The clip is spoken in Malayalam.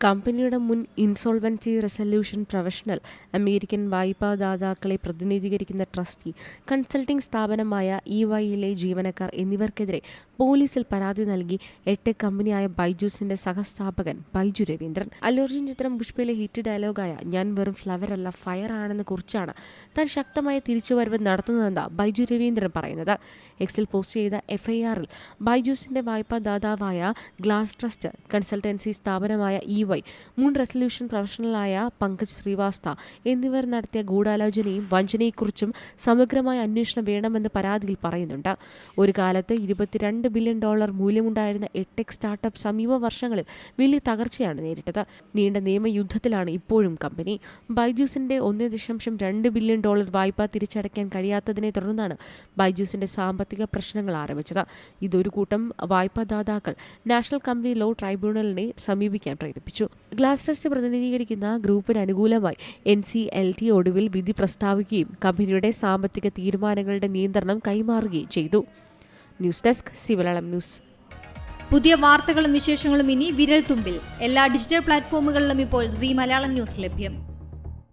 കമ്പനിയുടെ മുൻ ഇൻസോൾവൻസി റെസല്യൂഷൻ പ്രൊഫഷണൽ അമേരിക്കൻ വായ്പാദാതാക്കളെ പ്രതിനിധീകരിക്കുന്ന ട്രസ്റ്റി കൺസൾട്ടിംഗ് സ്ഥാപനമായ ഇ വൈയിലെ ജീവനക്കാർ എന്നിവർക്കെതിരെ പോലീസിൽ പരാതി നൽകി എട്ട് കമ്പനിയായ ബൈജൂസിന്റെ സഹസ്ഥാപകൻ ബൈജു രവീന്ദ്രൻ. അല്ലൂർജുൻ ചിത്രം പുഷ്പയിലെ ഹിറ്റ് ഡയലോഗായ ഞാൻ വെറും ഫ്ലവർ അല്ല ഫയർ ആണെന്ന് കുറിച്ചാണ് താൻ ശക്തമായ തിരിച്ചുവരവ് നടത്തുന്നതെന്ന് ബൈജു രവീന്ദ്രൻ പറയുന്നത്. എക്സിൽ പോസ്റ്റ് ചെയ്ത എഫ്ഐആറിൽ ബൈജൂസിന്റെ വായ്പാദാതാവായ ഗ്ലാസ് ട്രസ്റ്റ് കൺസൾട്ടൻസി സ്ഥാപനമായ ഇ വൈ. മുൻ റെസൊല്യൂഷൻ പ്രൊഫഷണലായ പങ്കജ് ശ്രീവാസ്ത എന്നിവർ നടത്തിയ ഗൂഢാലോചനയും വഞ്ചനയെക്കുറിച്ചും സമഗ്രമായ അന്വേഷണം വേണമെന്ന് പരാതിയിൽ പറയുന്നുണ്ട്. ഒരു കാലത്ത് ഇരുപത്തിരണ്ട് ബില്യൺ ഡോളർ മൂല്യമുണ്ടായിരുന്ന എട്ടെക് സ്റ്റാർട്ടപ്പ് സമീപ വർഷങ്ങളിൽ വലിയ തകർച്ചയാണ് നേരിട്ടത്. നീണ്ട നിയമയുദ്ധത്തിലാണ് ഇപ്പോഴും കമ്പനി. ബൈജൂസിന്റെ ഒന്ന് ദശാംശം രണ്ട് ബില്യൺ ഡോളർ വായ്പ തിരിച്ചടയ്ക്കാൻ കഴിയാത്തതിനെ തുടർന്നാണ് ബൈജൂസിന്റെ സാമ്പത്തിക പ്രശ്നങ്ങൾ ആരംഭിച്ചത്. ഇതൊരു കൂട്ടം വായ്പാദാതാക്കൾ നാഷണൽ കമ്പനി ലോ ട്രൈബ്യൂണലിനെ സമീപിക്കാൻ പ്രേരിപ്പിച്ചു. ഗ്ലാസ് ട്രസ്റ്റ് പ്രതിനിധീകരിക്കുന്ന ഗ്രൂപ്പിന് അനുകൂലമായി എൻ സി എൽ ടി ഒടുവിൽ വിധി പ്രസ്താവിക്കുകയും കമ്പനിയുടെ സാമ്പത്തിക തീരുമാനങ്ങളുടെ നിയന്ത്രണം കൈമാറുകയും ചെയ്തു. ന്യൂസ് ഡെസ്ക് സിവലളം ന്യൂസ്. പുതിയ വാർത്തകളും വിശേഷങ്ങളും ഇനി വിരൽ തുമ്പിൽ എല്ലാ ഡിജിറ്റൽ പ്ലാറ്റ്ഫോമുകളിലും ഇപ്പോൾ സി മലയാളം ന്യൂസ് ലഭ്യം.